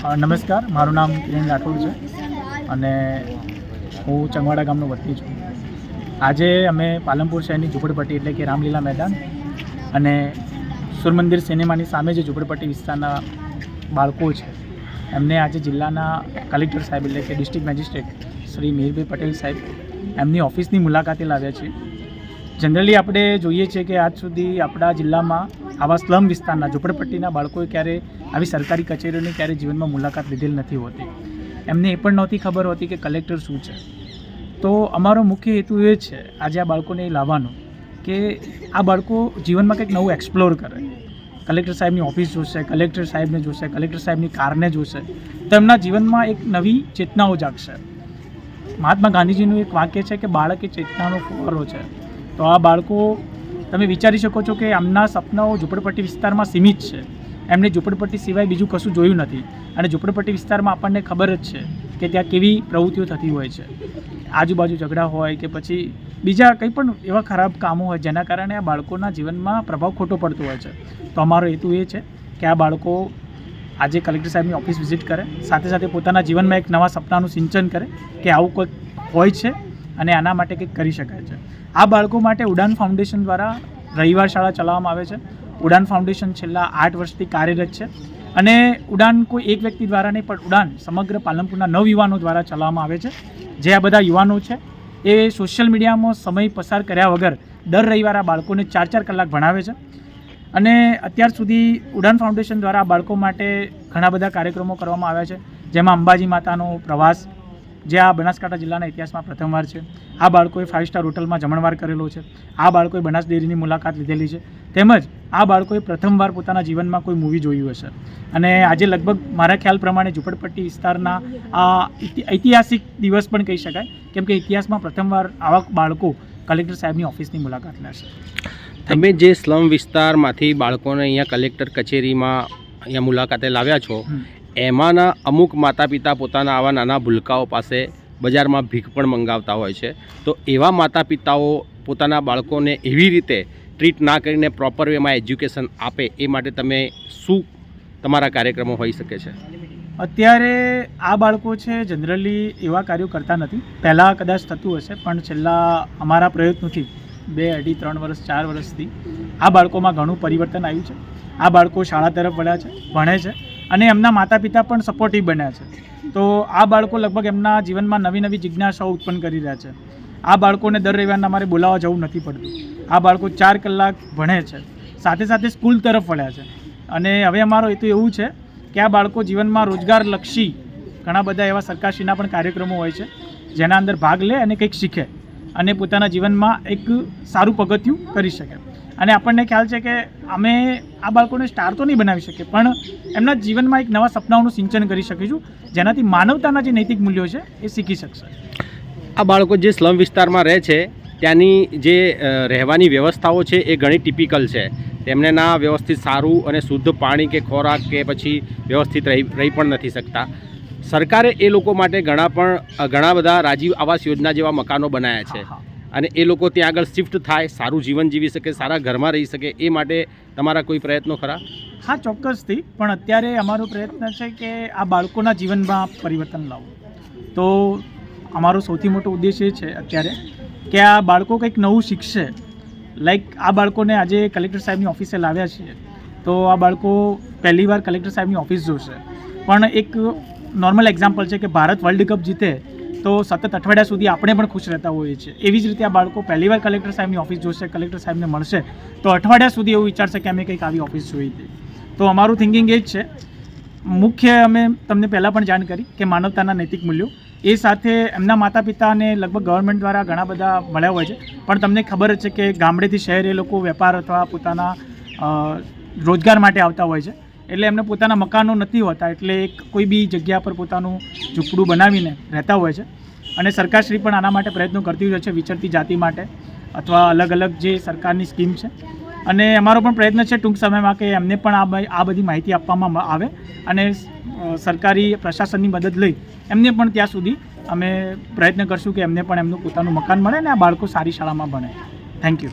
નમસ્કાર, મારું નામ કિરણ રાઠોડ છે અને હું ચંગવાડા ગામનો વતની છું. આજે અમે પાલનપુર શહેરની ઝૂંપડપટ્ટી એટલે કે રામલીલા મેદાન અને સૂર્યમંદિર સિનેમાની સામે જે ઝૂંપડપટ્ટી વિસ્તારના બાળકો છે, એમને આજે જિલ્લાના કલેક્ટર સાહેબ એટલે કે ડિસ્ટ્રિક્ટ મેજિસ્ટ્રેટ શ્રી મિહિરભાઈ પટેલ સાહેબ એમની ઓફિસની મુલાકાતે લાવ્યા છે જનરલી આપણે જોઈએ છીએ કે આજ સુધી આપણા જિલ્લામાં આવા સ્લમ વિસ્તારના ઝૂંપડપટ્ટીના બાળકોએ ક્યારે આવી સરકારી કચેરીઓની ક્યારે જીવનમાં મુલાકાત લીધેલ નથી હોતી. એમને એ પણ નહોતી ખબર હોતી કે કલેક્ટર શું છે. તો અમારો મુખ્ય હેતુ એ છે, આજે આ બાળકોને લાવવાનો, કે આ બાળકો જીવનમાં કંઈક નવું એક્સપ્લોર કરે. કલેક્ટર સાહેબની ઓફિસ જોશે, કલેક્ટર સાહેબને જોશે, કલેક્ટર સાહેબની કારને જોશે, તો એમના જીવનમાં એક નવી ચેતનાઓ જાગશે. મહાત્મા ગાંધીજીનું એક વાક્ય છે કે બાળક એ ચેતનાનો ફુવારો છે. તો આ બાળકો તમે વિચારી શકો છો કે એમના સપનાઓ ઝૂંપડપટ્ટી વિસ્તારમાં સીમિત છે. એમને ઝૂંપડપટ્ટી સિવાય બીજું કશું જોયું નથી. અને ઝૂંપડપટ્ટી વિસ્તારમાં આપણને ખબર જ છે કે ત્યાં કેવી પ્રવૃત્તિઓ થતી હોય છે. આજુબાજુ ઝઘડા હોય કે પછી બીજા કંઈ પણ એવા ખરાબ કામો હોય જેના કારણે આ બાળકોના જીવનમાં પ્રભાવ ખોટો પડતો હોય છે. તો અમારો હેતુ એ છે કે આ બાળકો આજે કલેક્ટર સાહેબની ઓફિસ વિઝિટ કરે. સાથે સાથે પોતાના જીવનમાં એક નવા સપનાનું સિંચન કરે કે આવું કંઈક હોય છે અને આના માટે કંઈક કરી શકાય છે. આ બાળકો માટે ઉડાન ફાઉન્ડેશન દ્વારા રવિવાર શાળા ચલાવવામાં આવે છે. ઉડાન ફાઉન્ડેશન છેલ્લા આઠ વર્ષથી કાર્યરત છે. અને ઉડાન કોઈ એક વ્યક્તિ દ્વારા નહીં, પણ ઉડાન સમગ્ર પાલનપુરના નવ યુવાનો દ્વારા ચલાવવામાં આવે છે. જે આ બધા યુવાનો છે, એ સોશિયલ મીડિયામાં સમય પસાર કર્યા વગર દર રવિવારે આ બાળકોને ચાર ચાર કલાક ભણાવે છે. અને અત્યાર સુધી ઉડાન ફાઉન્ડેશન દ્વારા બાળકો માટે ઘણા બધા કાર્યક્રમો કરવામાં આવ્યા છે. જેમાં અંબાજી માતાનો પ્રવાસ જે આ બનાસકાંઠા જિલ્લાના ઇતિહાસમાં પ્રથમવાર છે. આ બાળકોએ ફાઇવ સ્ટાર હોટલમાં જમણવાર કરેલો છે. આ બાળકોએ બનાસ ડેરીની મુલાકાત લીધેલી છે. તેમજ આ બાળકોએ પ્રથમવાર પોતાના જીવનમાં કોઈ મૂવી જોયું હશે. અને આજે લગભગ મારા ખ્યાલ પ્રમાણે ઝૂંપડપટ્ટી વિસ્તારના આ ઐતિહાસિક દિવસ પણ કહી શકાય. કેમ કે ઇતિહાસમાં પ્રથમવાર આવા બાળકો કલેક્ટર સાહેબની ઓફિસની મુલાકાત લેશે. તમે જે સ્લમ વિસ્તારમાંથી બાળકોને અહીંયા કલેક્ટર કચેરીમાં અહીંયા મુલાકાતે લાવ્યા છો. એમાંના અમુક માતા પિતા પોતાના આવા નાના ભૂલકાઓ પાસે બજારમાં ભીખ પણ મંગાવતા હોય છે. તો એવા માતા પિતાઓ પોતાના બાળકોને એવી રીતે ટ્રીટ ના કરીને પ્રોપર વેમાં એજ્યુકેશન આપે એ માટે તમે શું તમારા કાર્યક્રમો હોઈ શકે છે? અત્યારે આ બાળકો છે જનરલી એવા કાર્યો કરતા નથી. પહેલાં કદાચ થતું હશે, પણ છેલ્લા અમારા પ્રયત્નોથી બે અઢી, ત્રણ વર્ષ, ચાર વર્ષથી આ બાળકોમાં ઘણું પરિવર્તન આવ્યું છે. આ બાળકો શાળા તરફ વળ્યા છે, ભણે છે. અને એમના માતા પિતા પણ સપોર્ટિવ બન્યા છે. તો આ બાળકો લગભગ એમના જીવનમાં નવી નવી જિજ્ઞાસાઓ ઉત્પન્ન કરી રહ્યા છે. આ બાળકોને દર રવિવારના અમારે બોલાવવા જવું નથી પડતું. આ બાળકો ચાર કલાક ભણે છે. સાથે સાથે સ્કૂલ તરફ વળ્યા છે. અને હવે અમારો હેતુ એવું છે કે આ બાળકો જીવનમાં રોજગારલક્ષી ઘણા બધા એવા સરકારશ્રીના પણ કાર્યક્રમો હોય છે, જેના અંદર ભાગ લે અને કંઈક શીખે અને પોતાના જીવનમાં એક સારું પગથિયું કરી શકે. અને આપણને ખ્યાલ છે કે અમે આ બાળકોને સ્ટાર તો નહીં બનાવી શકીએ પણ એમના જીવનમાં એક નવા સપનાઓનું સિંચન કરી શકીશું જેનાથી માનવતાના જે નૈતિક મૂલ્યો છે એ શીખી શકશે. આ બાળકો જે સ્લમ વિસ્તારમાં રહે છે ત્યાંની જે રહેવાની વ્યવસ્થાઓ છે એ ઘણી ટિપિકલ છે. તેમને ના વ્યવસ્થિત સારું અને શુદ્ધ પાણી કે ખોરાક કે પછી વ્યવસ્થિત રહી રહી પણ નથી શકતા. સરકારે એ લોકો માટે ઘણા પણ ઘણા બધા રાજીવ આવાસ યોજના જેવા મકાનો બનાવ્યા છે. અને એ લોકો ત્યાં આગળ શિફ્ટ થાય, સારું જીવન જીવી શકે, સારા ઘરમાં રહી શકે, એ માટે તમારા કોઈ પ્રયત્નો ખરા? હા, ચોક્કસથી. પણ અત્યારે અમારો પ્રયત્ન છે કે આ બાળકોના જીવનમાં પરિવર્તન લાવવું તો અમારો સૌથી મોટો ઉદ્દેશ એ છે અત્યારે કે આ બાળકો કંઈક નવું શીખશે. લાઈક આ બાળકોને આજે કલેક્ટર સાહેબની ઓફિસે લાવ્યા છીએ. તો આ બાળકો પહેલીવાર કલેક્ટર સાહેબની ઓફિસ જોશે. પણ એક નોર્મલ એક્ઝામ્પલ છે કે ભારત વર્લ્ડ કપ જીતે તો સતત અઠવાડિયા સુધી આપણે પણ ખુશ રહેતા હોઈએ છીએ. એવી જ રીતે આ બાળકો પહેલી વાર કલેક્ટર સાહેબની ઓફિસ જોશે, કલેક્ટર સાહેબને મળશે, તો અઠવાડિયા સુધી એવું વિચારશે કે અમે કંઈક આવી ઓફિસ જોઈ હતી. તો અમારું થિંકિંગ એ જ છે. મુખ્ય અમે તમને પહેલાં પણ જાણ કરી કે માનવતાના નૈતિક મૂલ્યો. એ સાથે એમના માતા પિતાને લગભગ ગવર્મેન્ટ દ્વારા ઘણા બધા મળ્યા હોય છે. પણ તમને ખબર જ છે કે ગામડેથી શહેર એ લોકો વેપાર અથવા પોતાના રોજગાર માટે આવતા હોય છે. એટલે એમને પોતાના મકાનો નથી હોતા, એટલે કોઈ બી જગ્યા પર પોતાનું ઝૂંપડું બનાવીને રહેતા હોય છે. અને સરકારશ્રી પણ આના માટે પ્રયત્નો કરતી હોય છે વિચરતી જાતિ માટે, અથવા અલગ અલગ જે સરકારની સ્કીમ છે. અને અમારો પણ પ્રયત્ન છે ટૂંક સમયમાં કે એમને પણ આ બધી માહિતી આપવામાં આવે અને સરકારી પ્રશાસનની મદદ લઈ એમને પણ ત્યાં સુધી અમે પ્રયત્ન કરશું કે એમને પણ એમનું પોતાનું મકાન મળે અને આ બાળકો સારી શાળામાં ભણે. Thank you